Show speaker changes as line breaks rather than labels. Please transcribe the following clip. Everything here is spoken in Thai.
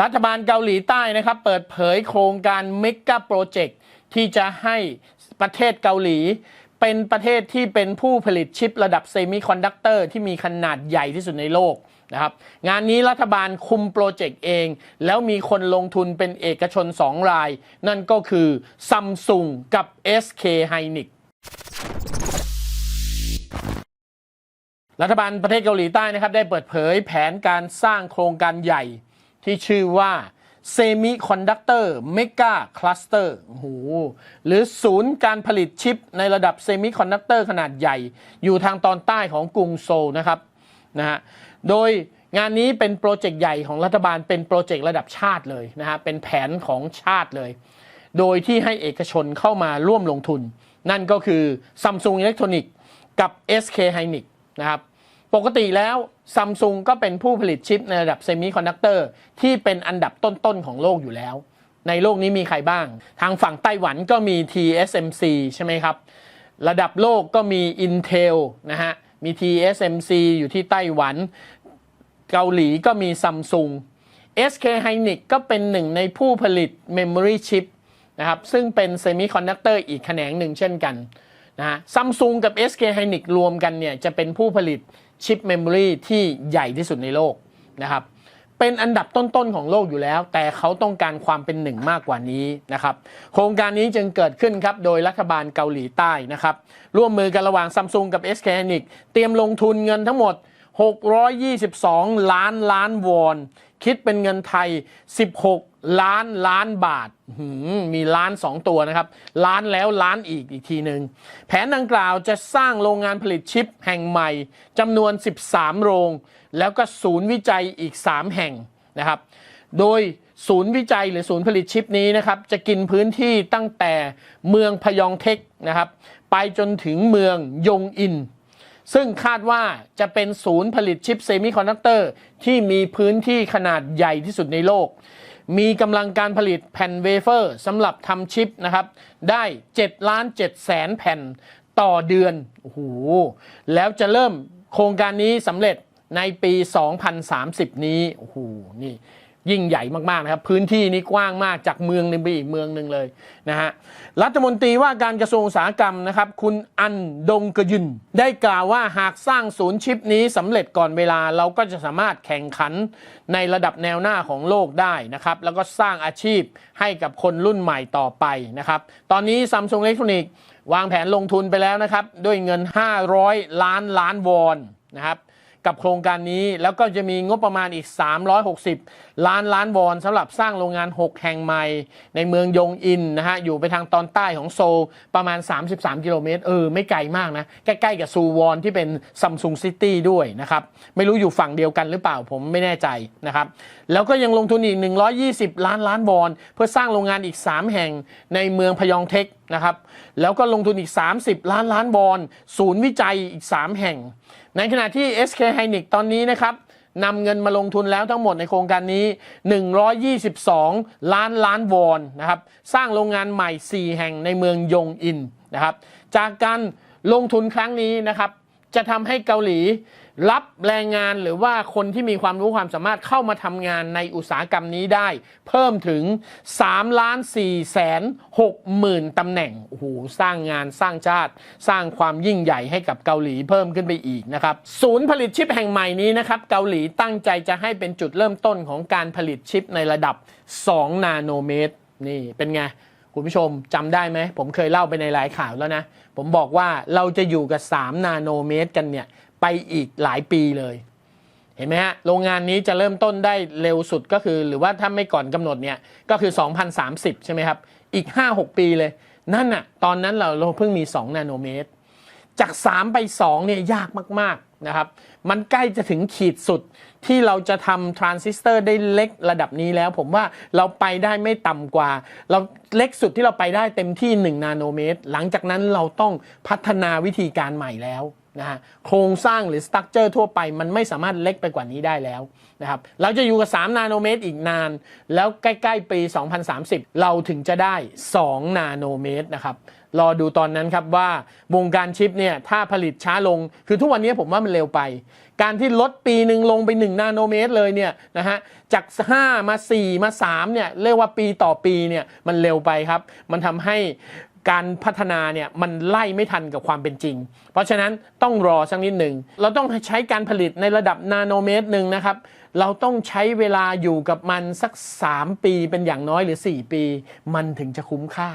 รัฐบาลเกาหลีใต้นะครับ เปิดเผยโครงการเมกะโปรเจกต์ที่จะให้ประเทศเกาหลี เป็นประเทศที่เป็นผู้ผลิตชิประดับเซมิคอนดักเตอร์ที่มีขนาดใหญ่ที่สุดในโลกนะครับ งานนี้รัฐบาลคุมโปรเจกต์เอง แล้วมีคนลงทุนเป็นเอกชน 2 ราย นั่นก็คือซัมซุงกับ SK Hynix รัฐบาลประเทศเกาหลีใต้นะครับได้เปิดเผยแผนการสร้างโครงการใหญ่ ที่ชื่อว่า Semiconductor Mega Cluster โอ้โหหรือศูนย์การผลิตชิปในระดับ Semiconductor ขนาดใหญ่ อยู่ทางตอนใต้ของกรุงโซลนะครับนะฮะโดยงานนี้เป็นโปรเจกต์ใหญ่ของรัฐบาลเป็นโปรเจกต์ระดับชาติเลยนะฮะเป็นแผนของชาติเลย โดยที่ให้เอกชนเข้ามาร่วมลงทุน นั่นก็คือ Samsung Electronics กับ SK Hynix นะครับ ปกติแล้วซัมซุงก็เป็นผู้ผลิตชิปในระดับเซมิคอนดักเตอร์ที่เป็นอันดับต้นๆของโลกอยู่แล้ว ในโลกนี้มีใครบ้าง ทางฝั่งไต้หวันก็มี TSMC ใช่ไหมครับ ระดับโลกก็มี Intel นะฮะ มี TSMC อยู่ที่ไต้หวัน เกาหลีก็มีซัมซุง SK Hynix ก็เป็นหนึ่งในผู้ผลิต Memory Chip นะครับ ซึ่งเป็นเซมิคอนดักเตอร์อีกแขนงหนึ่งเช่นกันนะฮะซัมซุงกับ SK Hynix รวมกันเนี่ยจะเป็นผู้ผลิต ชิปเมมโมรีที่ใหญ่ที่สุดในโลกนะครับเป็นอันดับต้นๆของโลกอยู่แล้ว แต่เขาต้องการความเป็นหนึ่งมากกว่านี้นะครับโครงการนี้จึงเกิดขึ้นครับโดยรัฐบาลเกาหลีใต้นะครับร่วมมือกันระหว่างซัมซุงกับ SK Hynix เตรียมลงทุนเงินทั้งหมด 622 ล้านล้านวอน คิดเป็นเงินไทย 16 ล้านล้านบาทมมีล้าน 2 ตัวนะครับ ล้านแล้วล้านอีกอีกทีหนึ่งแผนดังกล่าวจะสร้างโรงงานผลิตชิปแห่งใหม่จำนวน 13 โรง แล้วก็ศูนย์วิจัยอีก 3 แห่งนะครับ โดยศูนย์วิจัยหรือศูนย์ผลิตชิปนี้นะครับ จะกินพื้นที่ตั้งแต่เมืองพยองเทคนะครับ ไปจนถึงเมืองยงอิน ซึ่งคาดว่าจะเป็นศูนย์ผลิตชิปเซมิคอนดักเตอร์ที่มีพื้นที่ขนาดใหญ่ที่สุดในโลก มีกำลังการผลิตแผ่นเวเฟอร์สำหรับทำชิปนะครับ ได้7ล้าน7แสนแผ่นต่อเดือน โอ้โห แล้วจะเริ่มโครงการนี้สำเร็จในปี 2030 นี้ โอ้โห นี่ ยิ่งใหญ่มากๆนะครับ พื้นที่นี้กว้างมากจากเมืองหนึงไปอีกเมืองหนึ่งเลยนะฮะรัฐมนตรีว่าการกระทรวงอุตสาหกรรมนะครับ คุณอันดงกยุนได้กล่าวว่าหากสร้างศูนย์ชิปนี้สำเร็จก่อนเวลาเราก็จะสามารถแข่งขันในระดับแนวหน้าของโลกได้นะครับ แล้วก็สร้างอาชีพให้กับคนรุ่นใหม่ต่อไปนะครับ ตอนนี้ Samsung Electronics วางแผนลงทุนไปแล้วนะครับ ด้วยเงิน 500 ล้านล้านวอนนะครับ กับโครงการนี้ แล้วก็จะมีงบประมาณอีก 360 ล้านล้านวอนสำหรับสร้างโรงงาน 6 แห่งใหม่ ในเมืองยงอินนะฮะอยู่ไปทางตอนใต้ของโซลประมาณ 33 กิโลเมตรเออไม่ไกลมากนะ ใกล้ๆกับซูวอนที่เป็นซัมซุงซิตี้ด้วยนะครับ ไม่รู้อยู่ฝั่งเดียวกันหรือเปล่าผมไม่แน่ใจนะครับ แล้วก็ยังลงทุนอีก 120 ล้านล้านวอน เพื่อสร้างโรงงานอีก 3 แห่งในเมืองพยองเทคนะครับแล้วก็ลงทุนอีก 30 ล้านล้านวอน ศูนย์วิจัยอีก 3 แห่ง ในขณะที่ SK ไฮนิกตอนนี้นะครับนำเงินมาลงทุนแล้วทั้งหมดในโครงการนี้ 122 ล้านล้านวอนนะครับ สร้างโรงงานใหม่ 4 แห่งในเมืองยงอินนะครับ จากการลงทุนครั้งนี้นะครับ จะทำให้เกาหลี รับแรงงานหรือว่าคนที่มีความรู้ความสามารถเข้ามาทำงานในอุตสาหกรรมนี้ได้ เพิ่มถึง3ล้าน4แสน6หมื่นตำแหน่งโอ้โหสร้างงานสร้างชาติ สร้างความยิ่งใหญ่ให้กับเกาหลีเพิ่มขึ้นไปอีกนะครับศูนย์ผลิตชิปแห่งใหม่นี้นะครับเกาหลีตั้งใจจะให้เป็นจุดเริ่มต้นของการผลิตชิปในระดับ 2 นาโนเมตรนี่เป็นไงคุณผู้ชมจำได้ไหม ผมเคยเล่าไปในหลายข่าวแล้วนะ ผมบอกว่าเราจะอยู่กับ 3 นาโนเมตรกันเนี่ย ไปอีกหลายปีเลย เห็นไหมฮะ โรงงานนี้จะเริ่มต้นได้เร็วสุดก็คือ หรือว่าถ้าไม่ก่อนกำหนดเนี่ยก็คือ 2030 ใช่ไหมครับ อีก 5-6 ปีเลย นั่นน่ะตอนนั้นเราเราเพิ่งมี 2 นาโนเมตร จาก 3 ไป 2 เนี่ยยากมาก ๆ นะครับ มันใกล้จะถึงขีดสุดที่เราจะทำทรานซิสเตอร์ได้เล็กระดับนี้แล้ว ผมว่าเราไปได้ไม่ต่ำกว่า เราเล็กสุดที่เราไปได้เต็มที่ 1 นาโนเมตร หลังจากนั้นเราต้องพัฒนาวิธีการใหม่แล้ว นะฮะโครงสร้างหรือสตั๊กเจอร์ทั่วไปมันไม่สามารถเล็กไปกว่านี้ได้แล้วนะครับเราจะอยู่กับ 3 นาโนเมตรอีกนาน แล้วใกล้ๆปี 2030 เราถึงจะได้ 2 นาโนเมตรนะครับรอดูตอนนั้นครับว่าวงการชิปเนี่ยถ้าผลิตช้าลงคือทุกวันนี้ผมว่ามันเร็วไป การที่ลดปีหนึ่งลงไป 1 นาโนเมตรเลยเนี่ยนะฮะจาก 5 มา 4 มา3เนี่ยเรียกว่าปีต่อปีเนี่ยมันเร็วไปครับ มันทำให้ การพัฒนาเนี่ยมันไล่ไม่ทันกับความเป็นจริง เพราะฉะนั้นต้องรอสักนิดหนึ่ง เราต้องใช้การผลิตในระดับนาโนเมตรหนึ่งนะครับ เราต้องใช้เวลาอยู่กับมันสัก 3 ปีเป็นอย่างน้อยหรือ 4 ปี มันถึงจะคุ้มค่า